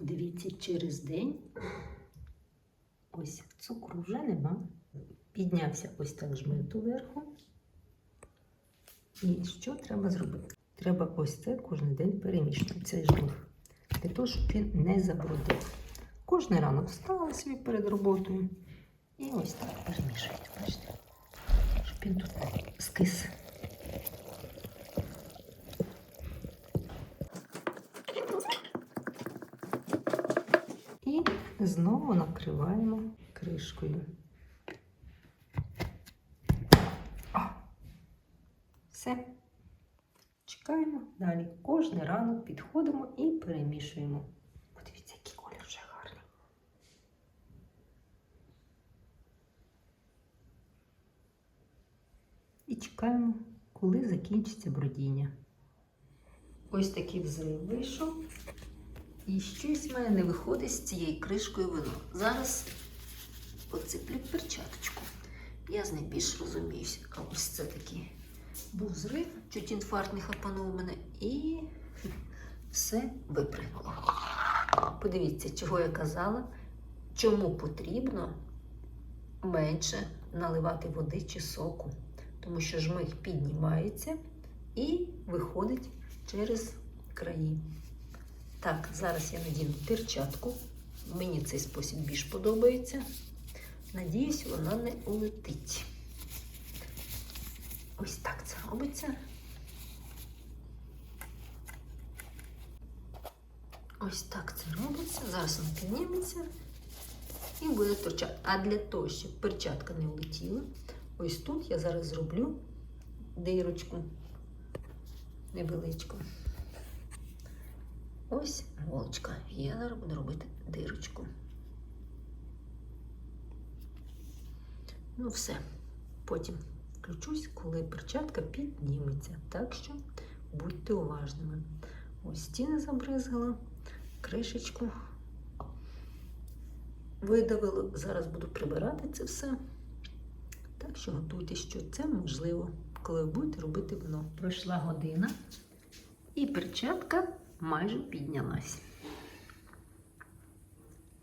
Подивіться, через день ось цукру вже нема. Піднявся ось так жмит уверху. І що треба зробити? Треба ось це кожен день перемішувати цей жмих. Для того, щоб він не забрудив. Кожний ранок встала собі перед роботою. І ось так перемішують. Бачите? Щоб він тут не скис. І знову накриваємо кришкою. О! Все. Чекаємо далі. Кожний ранок підходимо і перемішуємо. Подивіться, який колір вже гарний. І чекаємо, коли закінчиться бродіння. Ось такий взрив вийшов. І щось в мене не виходить з цією кришкою вино. Зараз оциплю перчаточку. Я з нею більш розуміюся. А ось це такий був зрив, чуть інфаркт не мене, і все випригнуло. Подивіться, чого я казала, чому потрібно менше наливати води чи соку. Тому що жмих піднімається і виходить через краї. Так, зараз я надіну перчатку. Мені цей спосіб більш подобається. Надіюсь, вона не улетить. Ось так це робиться. Ось так це робиться. Зараз вона підніметься і буде торчати. А для того, щоб перчатка не улетіла, ось тут я зараз зроблю дирочку невеличку. Ось голочка. Я зараз буду робити дирочку. Ну, все. Потім включусь, коли перчатка підніметься. Так що будьте уважними. Ось стіни забризгала, кришечку видавило. Зараз буду прибирати це все. Так що готуйтесь, що це можливо, коли ви будете робити вино. Пройшла година, і перчатка майже піднялась.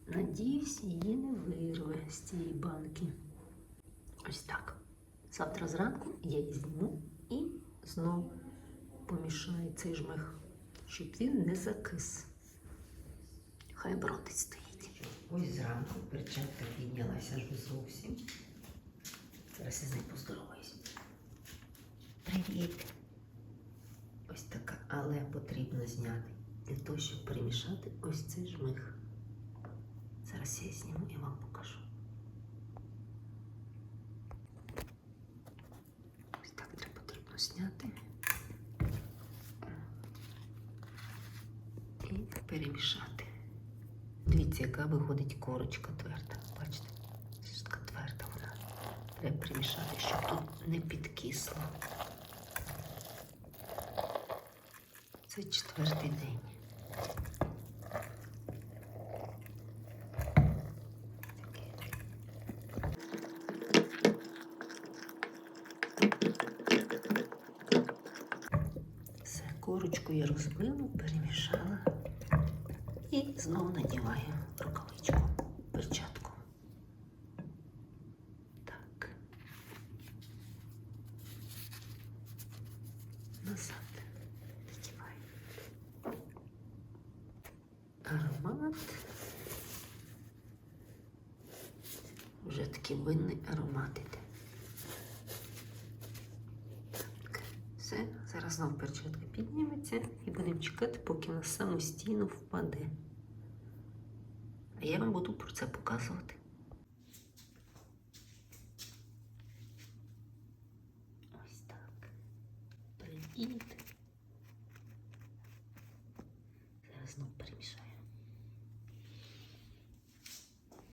Надіюсь, її не вирве з цієї банки. Ось так. Завтра зранку я її зніму і знову помішаю цей жмих, щоб він не закис. Хай бродить стоїть. Ось зранку перчатка піднялася аж зовсім. Зараз я з нею поздороваюсь. Привіт! Ось така, але потрібно зняти для того, щоб перемішати ось цей жмих. Зараз я зніму і вам покажу. Ось так треба потрібно зняти. І перемішати. Дивіться, яка виходить корочка тверда. Бачите? Така тверда вона. Треба перемішати, щоб тут не підкисло. Це четвертий день. Все, корочку я розбила, перемішала і знову надіваю рукавичку, перчатку. Так. Назад надіваю. Аромат. Вже такий винний аромат іде. Так, все, зараз знову перчатка підніметься і будемо чекати, поки на самостійно впаде. А я вам буду про це показувати. Ось так. Привіт.